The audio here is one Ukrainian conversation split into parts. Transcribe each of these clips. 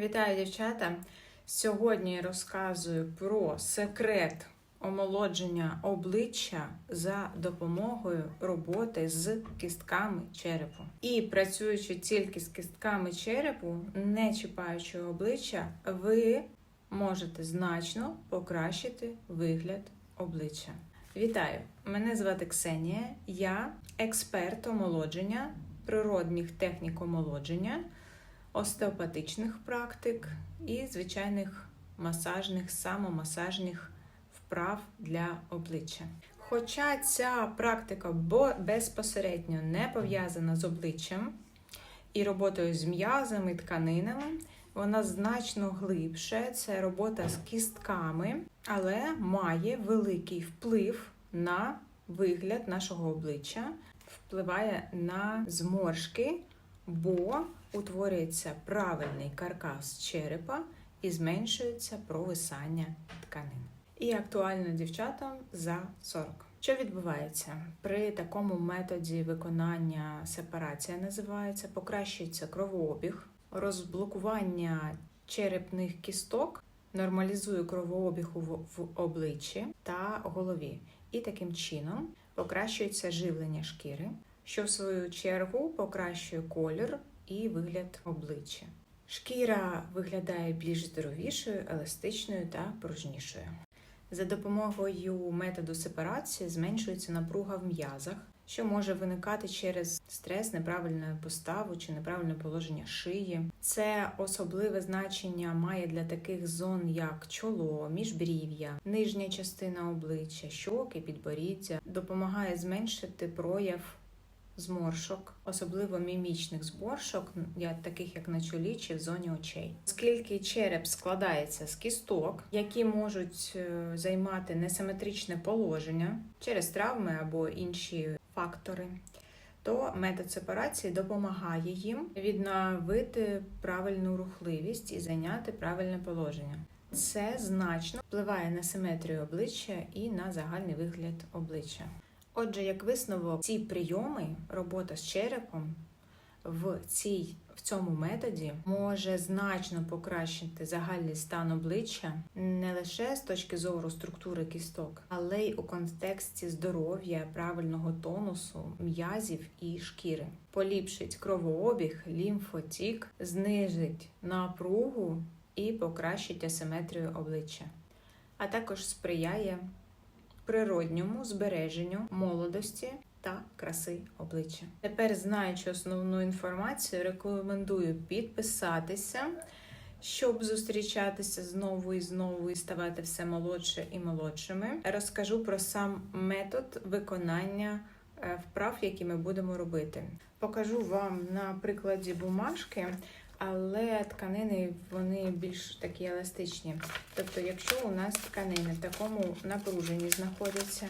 Вітаю, дівчата! Сьогодні розказую про секрет омолодження обличчя за допомогою роботи з кістками черепу. І працюючи тільки з кістками черепу, не чіпаючи обличчя, ви можете значно покращити вигляд обличчя. Вітаю! Мене звати Ксенія, я експерт омолодження, природних технік омолодження остеопатичних практик і звичайних масажних, самомасажних вправ для обличчя. Хоча ця практика безпосередньо не пов'язана з обличчям і роботою з м'язами, тканинами, вона значно глибше. Це робота з кістками, але має великий вплив на вигляд нашого обличчя, впливає на зморшки, бо утворюється правильний каркас черепа і зменшується провисання тканин. І актуально дівчатам за 40. Що відбувається при такому методі виконання сепарація називається, покращується кровообіг, розблокування черепних кісток, нормалізує кровообіг в обличчі та голові. І таким чином покращується живлення шкіри, що в свою чергу покращує колір і вигляд обличчя. Шкіра виглядає більш здоровішою, еластичною та пружнішою. За допомогою методу сепарації зменшується напруга в м'язах, що може виникати через стрес, неправильну поставу чи неправильне положення шиї. Це особливе значення має для таких зон, як чоло, міжбрів'я, нижня частина обличчя, щоки, підборіддя, допомагає зменшити прояв зморшок, особливо мімічних зморшок, таких як на чолі чи в зоні очей. Оскільки череп складається з кісток, які можуть е, займати несиметричне положення через травми або інші фактори. То метод сепарації допомагає їм відновити правильну рухливість і зайняти правильне положення. Це значно впливає на симетрію обличчя і на загальний вигляд обличчя. Отже, як висновок, ці прийоми, робота з черепом в, цій, в цьому методі може значно покращити загальний стан обличчя не лише з точки зору структури кісток, але й у контексті здоров'я, правильного тонусу, м'язів і шкіри. Поліпшить кровообіг, лімфотік, знижить напругу і покращить асиметрію обличчя, а також сприяє природньому збереженню молодості та краси обличчя. Тепер, знаючи основну інформацію, рекомендую підписатися, щоб зустрічатися знову і знову і ставати все молодше і молодшими. Розкажу про сам метод виконання е, вправ, які ми будемо робити. Покажу вам на прикладі бумажки. Але тканини вони більш такі еластичні. Тобто, якщо у нас тканини в такому напруженні знаходяться,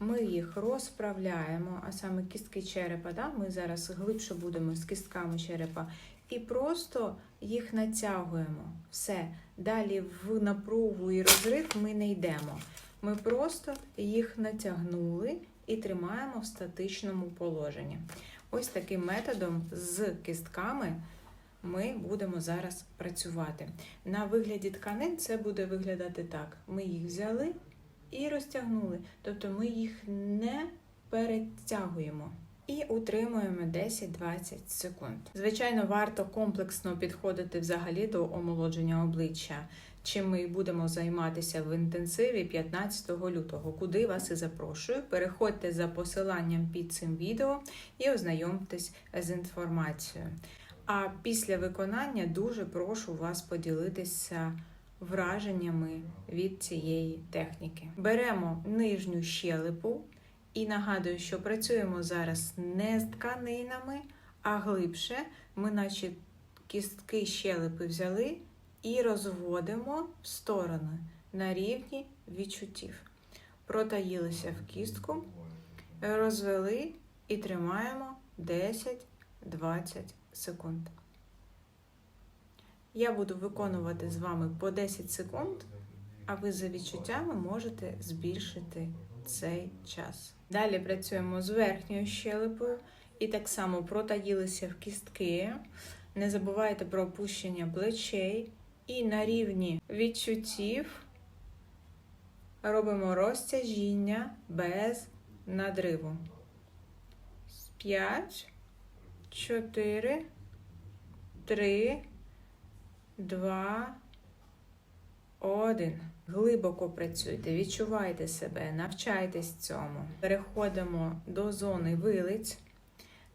ми їх розправляємо, а саме кістки черепа, да? ми зараз глибше будемо з кістками черепа, і просто їх натягуємо. Все. Далі в напругу і розрив ми не йдемо. Ми просто їх натягнули і тримаємо в статичному положенні. Ось таким методом з кістками ми будемо зараз працювати. На вигляді тканин це буде виглядати так: ми їх взяли і розтягнули, тобто ми їх не перетягуємо. І утримуємо 10-20 секунд. Звичайно, варто комплексно підходити взагалі до омолодження обличчя, чим ми будемо займатися в інтенсиві 15 лютого, куди вас і запрошую. Переходьте за посиланням під цим відео і ознайомтесь з інформацією. А після виконання дуже прошу вас поділитися враженнями від цієї техніки. Беремо нижню щелепу і нагадую, що працюємо зараз не з тканинами, а глибше. Ми, наче кістки щелепи взяли і розводимо в сторони на рівні відчуттів. Протаїлися в кістку, розвели і тримаємо 10-20 секунд. Я буду виконувати з вами по 10 секунд, а ви за відчуттями можете збільшити цей час. Далі працюємо з верхньою щелепою і так само протаїлися в кістки, Не забувайте про опущення плечей і на рівні відчуттів робимо розтяжіння без надриву. 5, 4, 3, 2, 1. Глибоко працюйте, відчувайте себе, навчайтесь цьому. Переходимо до зони вилиць.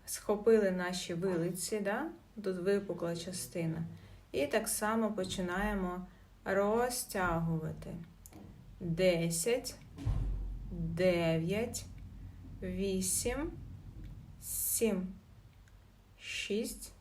Схопили наші вилиці, да? тут випукла частина. І так само починаємо розтягувати. 10, 9, 8, 7, 6,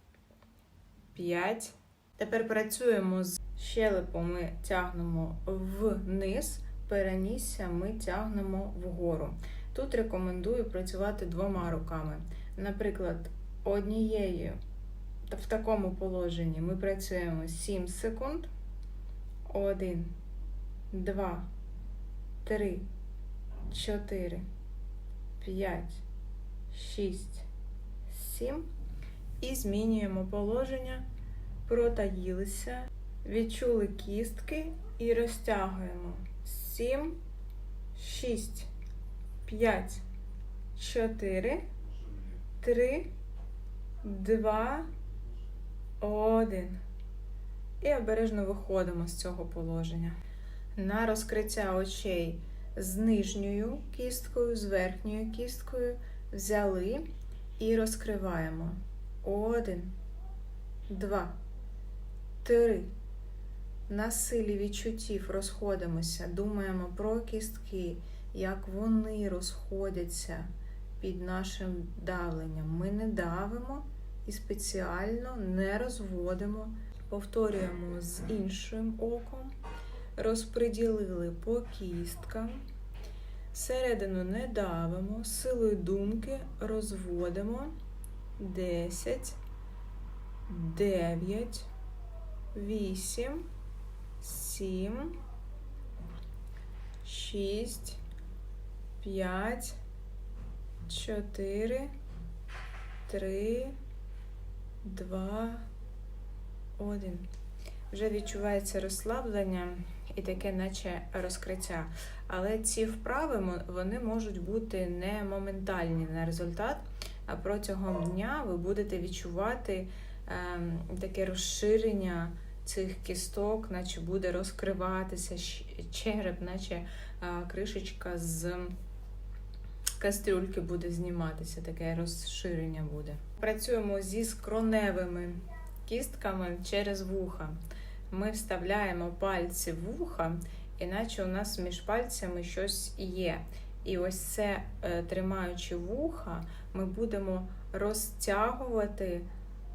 5. Тепер працюємо з щелепом, ми тягнемо вниз, перенісся ми тягнемо вгору. Тут рекомендую працювати двома руками. Наприклад, однією в такому положенні ми працюємо 7 секунд. 1, 2, 3, 4, 5, 6, 7. І змінюємо положення, протаїлися, відчули кістки і розтягуємо. 7, 6, 5, 4, 3, 2, 1. І обережно виходимо з цього положення. На розкриття очей з нижньою кісткою, з верхньою кісткою взяли і розкриваємо. Один, два, три. На силі відчуттів розходимося, думаємо про кістки, як вони розходяться під нашим давленням. Ми не давимо і спеціально не розводимо. Повторюємо з іншим оком, розподілили по кісткам, середину не давимо, силою думки розводимо 10, 9, 8, 7, 6, 5, 4, 3, 2, 1. Вже відчувається розслаблення і таке, наче розкриття. Але ці вправи вони можуть бути не моментальні на результат, протягом дня ви будете відчувати е, таке розширення цих кісток, наче буде розкриватися череп, наче е, кришечка з кастрюльки буде зніматися, таке розширення буде. Працюємо зі скроневими кістками через вуха. Ми вставляємо пальці в вуха, іначе у нас між пальцями щось є. І ось це, е, тримаючи вуха, ми будемо розтягувати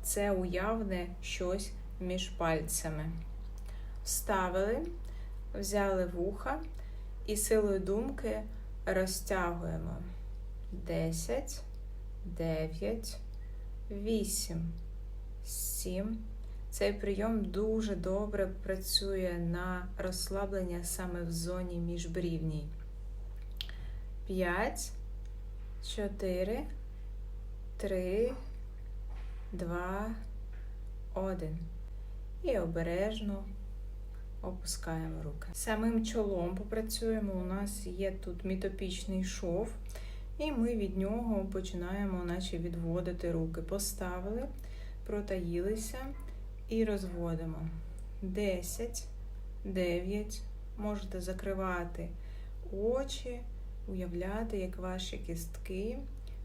це уявне щось між пальцями. Вставили, взяли вуха і силою думки розтягуємо 10, 9, 8, 7. Цей прийом дуже добре працює на розслаблення саме в зоні міжбрівній. 5, 4, 3, 2, 1. І обережно опускаємо руки. Самим чолом попрацюємо. У нас є тут мітопічний шов, і ми від нього починаємо, наче відводити руки. Поставили, протаїлися і розводимо. 10, 9. Можете закривати очі, уявляти, як ваші кістки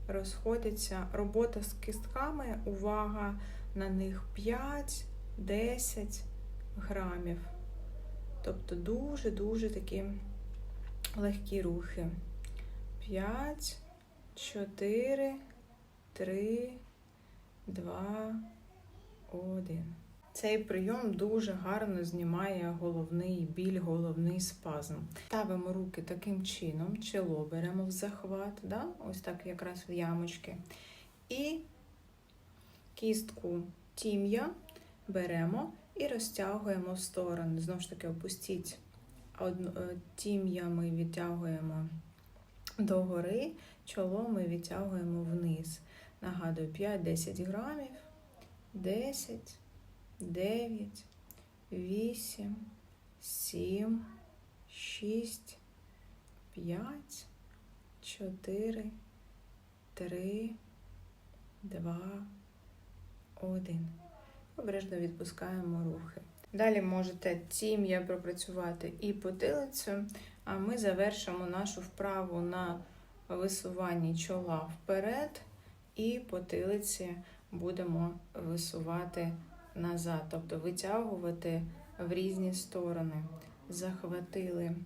розходяться. Робота з кістками, увага на них 5-10 грамів. Тобто дуже-дуже такі легкі рухи. 5, 4, 3, 2, 1. Цей прийом дуже гарно знімає головний біль, головний спазм. Ставимо руки таким чином, чоло беремо в захват, да? ось так якраз в ямочки. І кістку тім'я беремо і розтягуємо в сторони. Знову ж таки, опустіть е, тім'я ми відтягуємо догори, чоло ми відтягуємо вниз. Нагадую, 5-10 грамів. десять, дев'ять, вісім, сім, шість, п'ять, чотири, три, два, один. Обережно відпускаємо рухи. Далі можете тім'я пропрацювати і потилицю, а ми завершимо нашу вправу на висуванні чола вперед, і потилиці будемо висувати назад, тобто витягувати в різні сторони. Захватили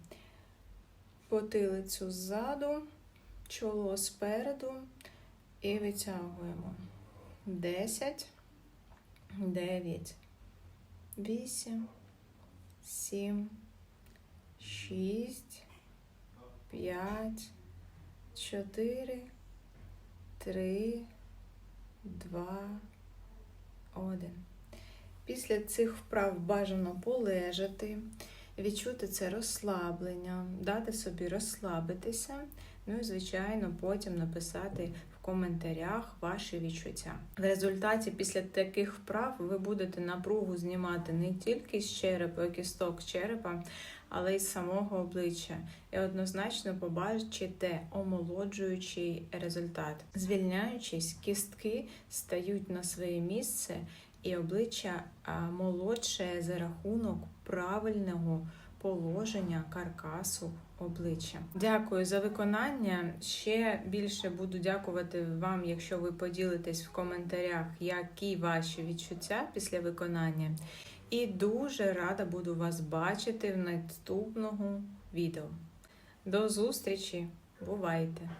потилицю ззаду, чоло спереду і витягуємо. 10, 9, 8, 7, 6, 5, 4, 3, 2, 1. Після цих вправ бажано полежати, відчути це розслаблення, дати собі розслабитися. Ну і, звичайно, потім написати в коментарях ваші відчуття. В результаті, після таких вправ, ви будете напругу знімати не тільки з черепа, кісток черепа, але й з самого обличчя. І однозначно побачите омолоджуючий результат. Звільняючись, кістки стають на своє місце, і обличчя молодше за рахунок правильного положення каркасу обличчя. Дякую за виконання. Ще більше буду дякувати вам, якщо ви поділитесь в коментарях, які ваші відчуття після виконання. І дуже рада буду вас бачити в наступному відео. До зустрічі! Бувайте!